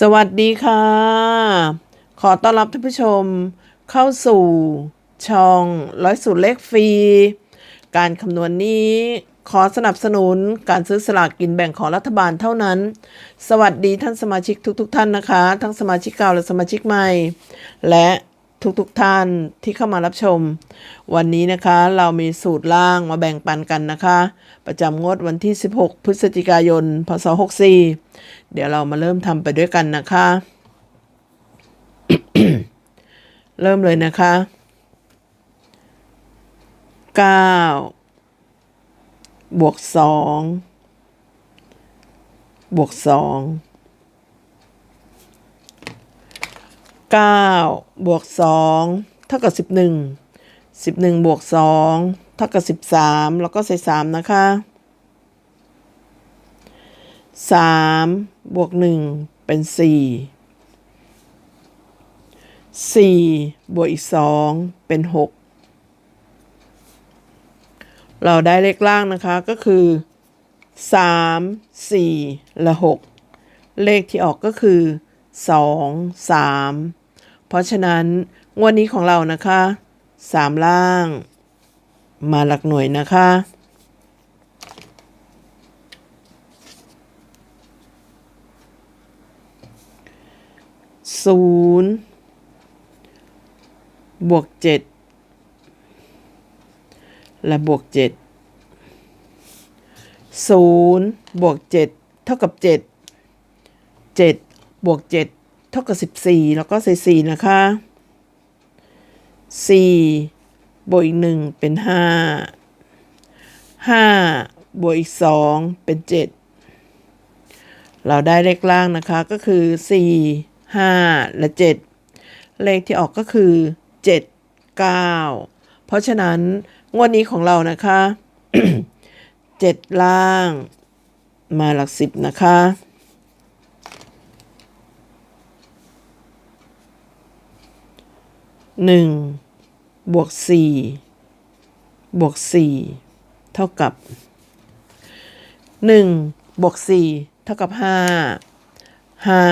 สวัสดีค่ะ ขอต้อนรับท่านผู้ชมเข้าสู่ช่องร้อยสูตรเลขฟรี การคำนวณนี้ขอสนับสนุนการซื้อสลากกินแบ่งของรัฐบาลเท่านั้น สวัสดีท่านสมาชิกทุกๆทท่านนะคะ ทั้งสมาชิกเก่าและสมาชิกใหม่ และ ทุกๆทท่านที่เข้ามารับชม วันนี้นะคะเรามีสูตรล่างมาแบ่งปันกันนะคะ ประจำงวดวันที่ 16 พฤศจิกายน พศ 64 เดี๋ยวเรามาเริ่มทำไปด้วยกันนะคะ เริ่มเลยนะคะ 9 บวก 2 บวก 2 9บวก2เท่ากับ 11 11บวก2เท่ากับ 13 แล้วก็ใส่ 3 นะคะ 3 บวก 1 เป็น 4 4 บวกอีก 2 เป็น 6 เราได้เลขล่างนะคะก็คือ 3 4 และ 6 เลขที่ออกก็คือ 2 3 เพราะฉะนั้นงวดนี้ของเรานะคะ3ล่าง มาหลักหน่วยนะคะศูนย์บวกเจ็ดและบวกเจ็ดศูนย์บวกเจ็ดเท่ากับเจ็ดเจ็ดบวกเจ็ด เท่ากับสิบสี่แล้วก็ใส่สี่นะคะสี่บวกอีกหนึ่งเป็นห้าห้าบวกอีกสองเป็นเจ็ดเราได้เลขล่างนะคะก็คือสี่ห้าและเจ็ดเลขที่ออกก็คือเจ็ดเก้าเพราะฉะนั้น งวดนี้ของเรานะคะเจ็ดล่างมาหลักสิบนะคะ หนึ่งบวกสี่บวกสี่เท่ากับหนึ่งบวกสี่เท่ากับห้าห้า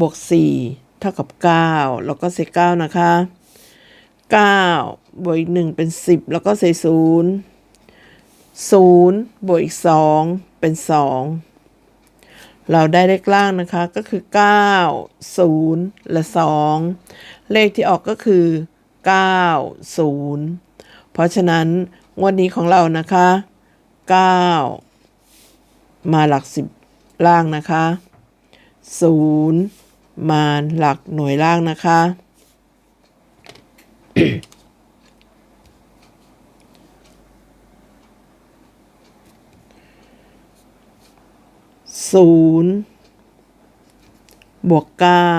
บวกสี่เท่ากับเก้าแล้วก็เศษเก้านะคะเก้าบวกอีกหนึ่งเป็นสิบแล้วก็ใส่ศูนย์ศูนย์บวกอีกสองเป็นสอง เราได้เลขล่างนะคะก็คือเก้าศูนย์และสองเลขที่ออกก็คือเก้าศูนย์เพราะฉะนั้นงวดนี้ของเรานะคะเก้ามาหลักสิบล่างนะคะศูนย์มาหลักหน่วยล่างนะคะ ศูนย์บวกเก้า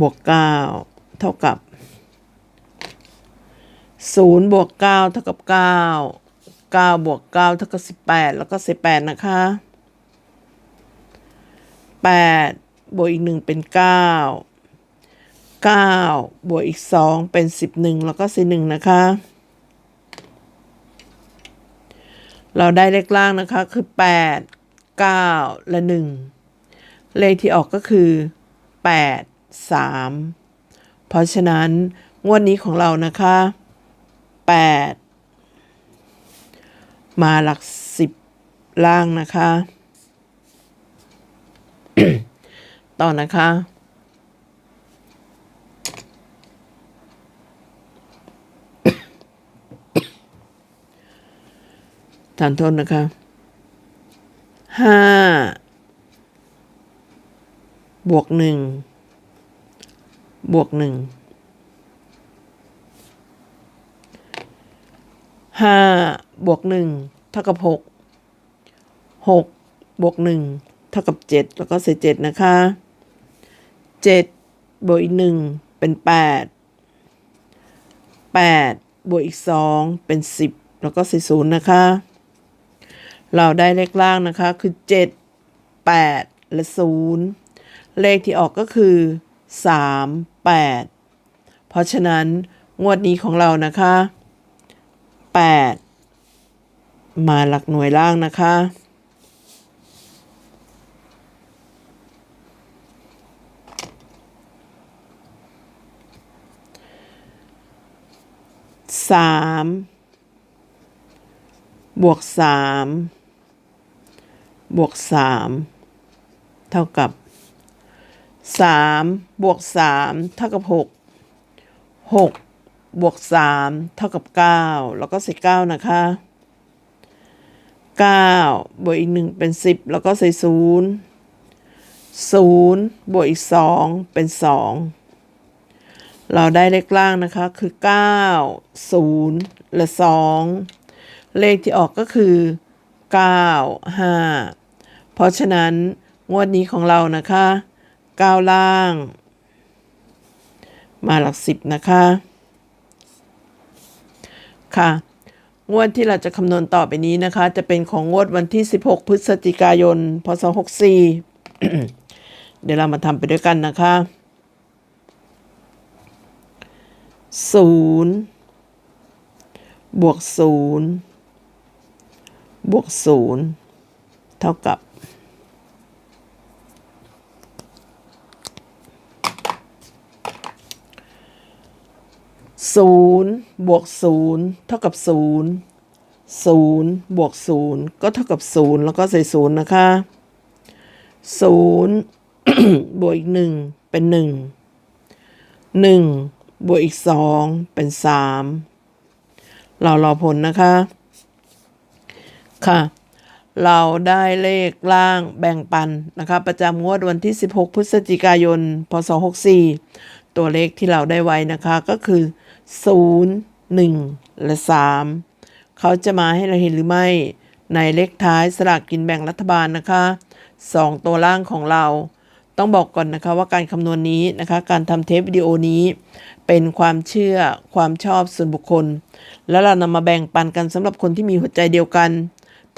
บวกเก้าเท่ากับศูนย์บวกเก้าเท่ากับเก้าเก้าบวกเก้าเท่ากับสิบแปดแล้วก็สิบแปดนะคะแปดบวกอีกหนึ่งเป็นเก้าเก้าบวกอีกสองเป็นสิบหนึ่งแล้วก็สิบหนึ่งนะคะ เราได้เลขล่างนะคะคือแปด เก้าและหนึ่งเลขที่ออกก็คือแปดสามเพราะฉะนั้น งวดนี้ของเรานะคะแปดมาหลักสิบล่างนะคะ ต่อนะคะทานโทษนะคะ ห้าบวกหนึ่งบวกหนึ่งห้าบวกหนึ่งเท่ากับหกหกบวกหนึ่งเท่ากับเจ็ดแล้วก็เศษเจ็ดนะคะเจ็ดบวกอีกหนึ่งเป็นแปดแปดบวกอีกสองเป็นสิบแล้วก็เศษศูนย์นะคะ เราได้เลขล่างนะคะ คือ 7 8 และ 0 เลขที่ออกก็คือ 3 8 เพราะฉะนั้นงวดนี้ของเรานะคะ 8 มาหลักหน่วยล่างนะคะ สามบวกสาม บวกสามเท่ากับสามบวกสามเท่ากับหกหกบวกสามเท่ากับเก้าแล้วก็ใส่เก้านะคะเก้าบวกอีกหนึ่งเป็นสิบแล้วก็ใส่ศูนย์ศูนย์บวกอีกสองเป็นสองเราได้เลขล่างนะคะคือเก้าศูนย์และสองเลขที่ออกก็คือเก้าห้า เพราะฉะนั้นงวดนี้ของเรานะคะก้าวล่าง มาหลักสิบนะคะ ค่ะ งวดที่เราจะคำนวณต่อไปนี้นะคะ จะเป็นของงวดวันที่ 16 พฤศจิกายน พศ 64 เดี๋ยวเรามาทำไปด้วยกันนะคะศูนย์บวกศูนย์บวกศูนย์เท่ากับ ศูนย์บวกศูนย์เท่ากับศูนย์ศูนย์บวกศูนย์ก็เท่ากับศูนย์แล้วก็ใส่ศูนย์นะคะศูนย์บวกอีกหนึ่งเป็นหนึ่งหนึ่งบวกอีกสองเป็นสามเรารอผลนะคะ ค่ะ เราได้เลขล่างแบ่งปันนะคะ ประจำงวดวันที่ 16 พฤศจิกายน พศ 64 ตัวเลขที่เราได้ไว้นะคะก็คือ 0 1 และ 3 เขาจะมาให้เราเห็นหรือไม่ ในเลขท้ายสลากกินแบ่งรัฐบาลนะคะ 2 ตัวล่างของเรา ต้องบอกก่อนนะคะว่าการคำนวณนี้นะคะ การทำเทปวิดีโอนี้ เป็นความเชื่อความชอบส่วนบุคคล แล้วเรานำมาแบ่งปันกันสำหรับคนที่มีหัวใจเดียวกัน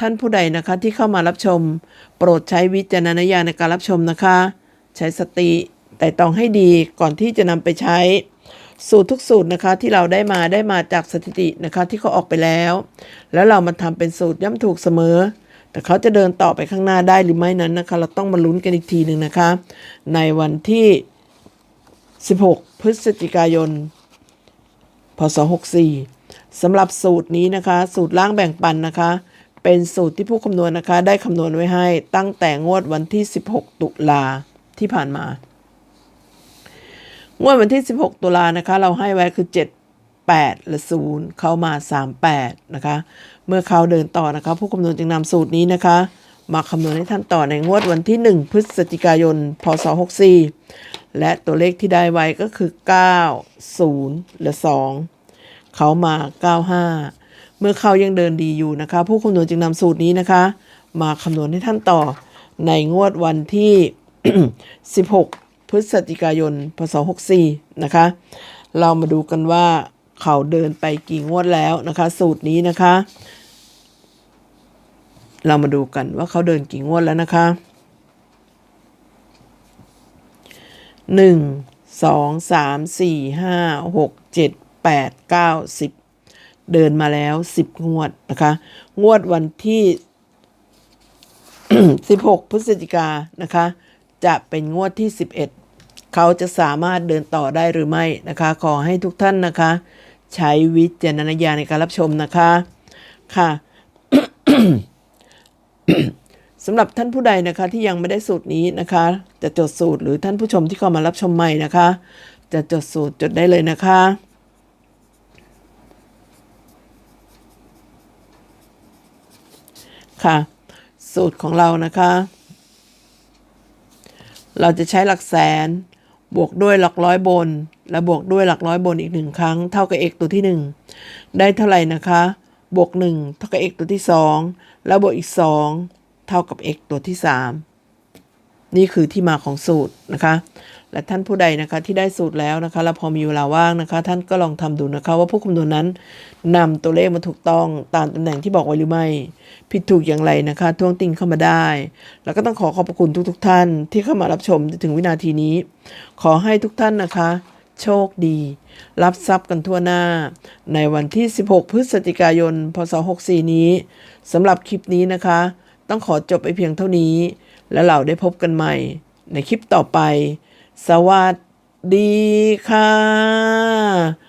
ท่านผู้ใดนะคะที่เข้ามารับชม โปรดใช้วิจารณญาณในการรับชมนะคะ ใช้สติแต่ต้องให้ดีก่อนที่จะนำไปใช้ สูตรทุกสูตรนะคะที่เราได้มาได้มาจากสถิตินะคะที่เขาออกไปแล้ว แล้วเรามาทำเป็นสูตรย่ำถูกเสมอ แต่เขาจะเดินต่อไปข้างหน้าได้หรือไม่นั้นนะคะ เราต้องมาลุ้นกันอีกทีหนึ่งนะคะ ในวันที่ 16 พฤศจิกายน พศ 64สำหรับสูตรนี้นะคะ สูตรล่างแบ่งปันนะคะ เป็นสูตรที่ผู้คำนวณนะคะ ได้คำนวณไว้ให้ตั้งแต่งวดวันที่ 16 ตุลาที่ผ่านมา งวดวันที่ 16 ตุลานะคะ เราให้ไว้คือ 7 8 และ 0 เข้ามา 38 นะคะ เมื่อเขาเดินต่อนะคะ ผู้คำนวณจึงนำสูตรนี้นะคะ มาคำนวณให้ท่านต่อในงวดวันที่ 1 พฤศจิกายน พศ 64 และตัวเลขที่ได้ไว้ก็คือ 9 0 และ 2 เขามา 95 เมื่อเขายังเดินดีอยู่นะคะ ผู้คำนวณจึงนำสูตรนี้นะคะ มาคำนวณให้ท่านต่อในงวดวันที่ 16 พฤศจิกายนพศ64นะคะ เรามาดูกันว่าเขาเดินไปกี่งวดแล้วนะคะ สูตรนี้นะคะ เรามาดูกันว่าเขาเดินกี่งวดแล้วนะคะหนึ่งสองสามสี่ห้าหกเจ็ดแปดเก้าสิบเดินมาแล้วสิบงวดนะคะ งวดวันที่สิบหกพฤศจิกานะคะ จะเป็นงวดที่สิบเอ็ดเขาจะสามารถเดินต่อได้หรือไม่นะคะ ขอให้ทุกท่านนะคะ ใช้วิจารณญาณในการรับชมนะคะค่ะสำหรับท่านผู้ใดนะคะที่ยังไม่ได้สูตรนี้นะคะ จะจดสูตรหรือท่านผู้ชมที่เข้ามารับชมใหม่นะคะ จะจดสูตรจดได้เลยนะคะค่ะ สูตรของเรานะคะ เราจะใช้หลักแสน บวกด้วยหลักร้อยบน และบวกด้วยหลักร้อยบนอีกหนึ่งครั้ง เท่ากับ x ตัวที่หนึ่งได้เท่าไหร่นะคะ บวกหนึ่งเท่ากับ x ตัวที่สองแล้วบวกอีกสองเท่ากับ x ตัวที่สาม นี่คือที่มาของสูตรนะคะ และท่านผู้ใดนะคะที่ได้สูตรแล้วนะคะแล้วพอมีเวลาว่างนะคะ ท่านก็ลองทำดูนะคะ ว่าผู้คำนวณนั้นนำตัวเลขมาถูกต้องตามตำแหน่งที่บอกไว้หรือไม่ผิดถูกอย่างไรนะคะท่วงติงเข้ามาได้ แล้วก็ต้องขอขอบพระคุณทุกๆทท่านที่เข้ามารับชมถึงวินาทีนี้ ขอให้ทุกท่านนะคะ โชคดี รับทรัพย์กันทั่วหน้า ในวันที่ 16 พฤศจิกายน พศ 64 นี้สำหรับคลิปนี้นะคะ ต้องขอจบไปเพียงเท่านี้ แล้วเราได้พบกันใหม่ในคลิปต่อไป สวัสดีค่ะ